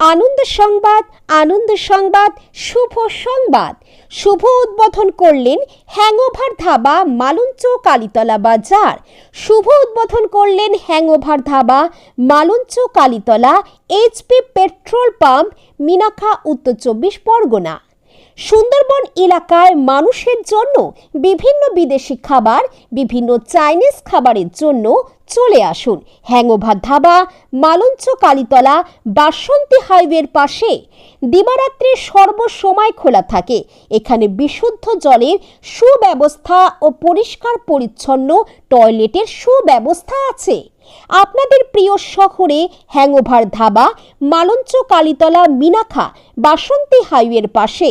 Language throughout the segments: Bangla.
আনন্দ সংবাদ আনন্দ সংবাদ, শুভ সংবাদ। শুভ উদ্বোধন করলেন হ্যাংওভার ধাবা মালঞ্চ কালীতলা বাজার। শুভ উদ্বোধন করলেন hangover Dhaba Malancha Kalitala HP petrol pump, Minakha, উত্তর চব্বিশ পরগনা। সুন্দরবন এলাকায় মানুষের জন্য বিভিন্ন বিদেশি খাবার, বিভিন্ন চাইনিজ খাবারের জন্য চলে আসুন। হ্যাংওভার ধাবা, মালঞ্চ কালীতলা, বাসন্তী হাইওয়ের পাশে দিবারাত্রি সর্বসময় খোলা থাকে। এখানে বিশুদ্ধ জলের সুব্যবস্থা ও পরিষ্কার পরিচ্ছন্ন টয়লেটের সুব্যবস্থা আছে। আপনাদের প্রিয় শহরে হ্যাংওভার ধাবা, মালঞ্চ কালীতলা, মিনাখা, বাসন্তী হাইওয়ের পাশে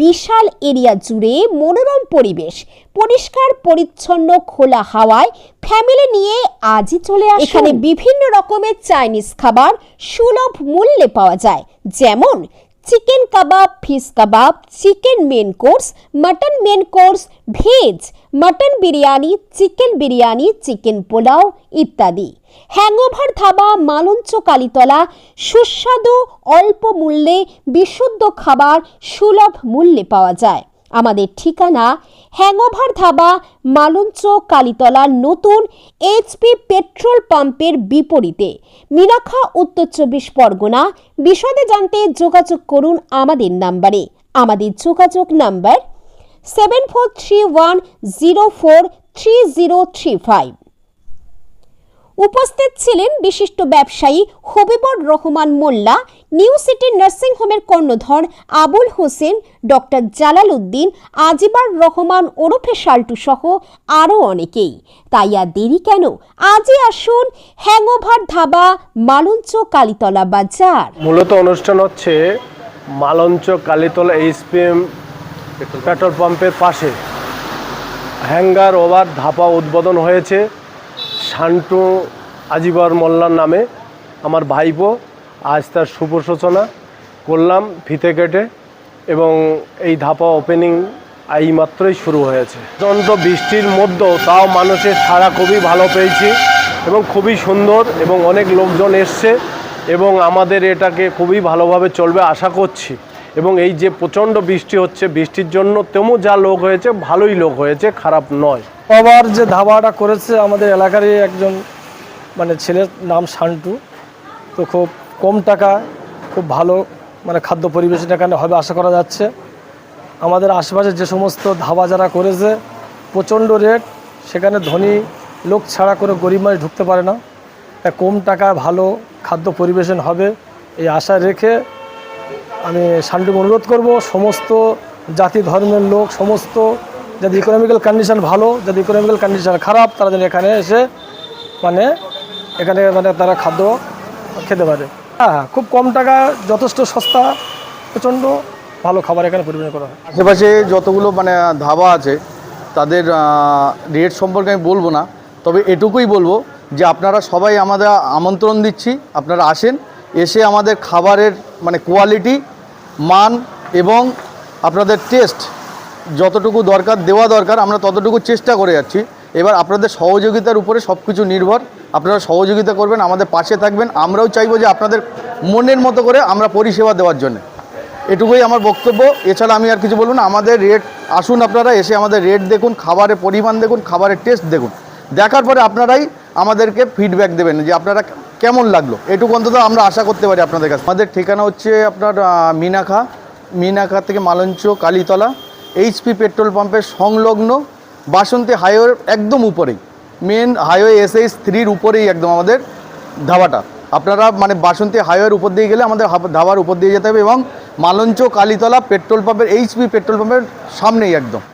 বিশাল এরিয়া জুড়ে মনোরম পরিবেশ, পরিষ্কার, পরিচ্ছন্ন, খোলা হাওয়ায় ফ্যামিলি নিয়ে আজই চলে আসুন। এখানে বিভিন্ন রকমের চাইনিজ খাবার সুলভ মূল্যে পাওয়া যায়, যেমন chicken kebab, fish kebab, chicken main course mutton main course veg mutton biryani chicken biryani chicken pulao ইত্যাদি। হ্যাংওভার ধাবা, মালঞ্চ, কালীতলা, সুস্বাদু, অল্প মূল্যে, বিশুদ্ধ খাবার, সুলভ মূল্যে পাওয়া যায়। আমাদের ঠিকানা হ্যাংওভার ধাবা, মালঞ্চ কালীতলার নতুন এইচপি পেট্রোল পাম্পের বিপরীতে। মিনাখা উত্তর চব্বিশ পরগনা। বিশদে জানতে যোগাযোগ করুন আমাদের নাম্বারে। আমাদের যোগাযোগ number seven four three one zero four three zero three five উপস্থিত ছিলেন বিশিষ্ট ব্যবসায়ী Habibur Rahman Molla, new city nursing হোমের কর্ণধর আবুল হোসেন, ডক্টর জালাল উদ্দিন, আজিবার রহমান ওরফে শাল্টু সহ আরও অনেকেই। তাই আর দেরি কেন? আজই আসুন হ্যাংওভার ধাবা মালঞ্চ কালীতলা বাজার। মূলত অনুষ্ঠান হচ্ছে মালঞ্চ কালীতলা এইচপিএম পেট্রোল পাম্পের পাশে। হ্যাঙ্গার ওভার ধাপা উদ্বোধন হয়েছে। শান্টু আজিবর মোল্লার নামে আমার ভাইপো, আজ তার শুভ সূচনা করলাম ফিতে কেটে এবং এই ধাপা ওপেনিং এই মাত্রই শুরু হয়েছে। অত্যন্ত বৃষ্টির মধ্যেও তাও মানুষের সারা খুবই ভালো পেয়েছি এবং খুবই সুন্দর এবং অনেক লোকজন এসছে এবং আমাদের এটাকে খুবই ভালোভাবে চলবে আশা করছি। এবং এই যে প্রচণ্ড বৃষ্টি হচ্ছে, বৃষ্টির জন্য তেমন যা লোক হয়েছে, ভালোই লোক হয়েছে, খারাপ নয়। আবার যে ধাবাটা করেছে আমাদের এলাকারই একজন মানে ছেলের নাম শান্টু। তো খুব কম টাকা, খুব ভালো মানে খাদ্য পরিবেশন এখানে হবে আশা করা যাচ্ছে। আমাদের আশেপাশে যে সমস্ত ধাবা যারা করেছে, প্রচণ্ড রেট সেখানে ধনী লোক ছাড়া করে গরিব মানুষ ঢুকতে পারে না। তাই কম টাকায় ভালো খাদ্য পরিবেশন হবে এই আশা রেখে আমি শান্তিকে অনুরোধ করব, সমস্ত জাতি ধর্মের লোক, সমস্ত যাদের ইকোনমিক্যাল কন্ডিশন ভালো যাদের ইকোনমিক্যাল কন্ডিশন খারাপ, তারা যেন এখানে এসে মানে এখানে মানে তারা খাদ্য খেতে পারে। হ্যাঁ হ্যাঁ খুব কম টাকা, যথেষ্ট সস্তা, প্রচণ্ড ভালো খাবার এখানে পরিবেশন করা হয়। আশেপাশে যতগুলো মানে ধাবা আছে, তাদের রেট সম্পর্কে আমি বলব না, তবে এটুকুই বলব যে আপনারা সবাই আমাদের আমন্ত্রণ দিচ্ছি, আপনারা আসেন, এসে আমাদের খাবারের মানে কোয়ালিটি মান এবং আপনাদের টেস্ট যতটুকু দরকার, দেওয়া দরকার, আমরা ততটুকু চেষ্টা করে যাচ্ছি। এবার আপনাদের সহযোগিতার উপরে সব কিছু নির্ভর। আপনারা সহযোগিতা করবেন, আমাদের পাশে থাকবেন। আমরাও চাইব যে আপনাদের মনের মতো করে আমরা পরিষেবা দেওয়ার জন্য। এটুকুই আমার বক্তব্য। এছাড়া আমি আর কিছু বলব না। আমাদের রেট আসুন আপনারা এসে আমাদের রেট দেখুন খাবারের পরিমাণ দেখুন খাবারের টেস্ট দেখুন। দেখার পরে আপনারাই আমাদেরকে ফিডব্যাক দেবেন যে আপনারা কেমন লাগল। এটুকু অন্তত আমরা আশা করতে পারি আপনাদের কাছে আমাদের ঠিকানা হচ্ছে আপনার মিনাখা মিনাখা থেকে মালঞ্চ, কালীতলা। এইচপি পেট্রোল পাম্পের সংলগ্ন বাসন্তী হাইওয়ের একদম উপরেই। মেন হাইওয়ে এস এইচ থ্রির উপরেই একদম আমাদের ধাবাটা। আপনারা মানে বাসন্তী হাইওয়ের উপর দিয়ে গেলে আমাদের ধাবার উপর দিয়ে যেতে হবে এবং মালঞ্চ কালীতলা পেট্রোল পাম্পের এইচপি পেট্রোল পাম্পের সামনেই একদম।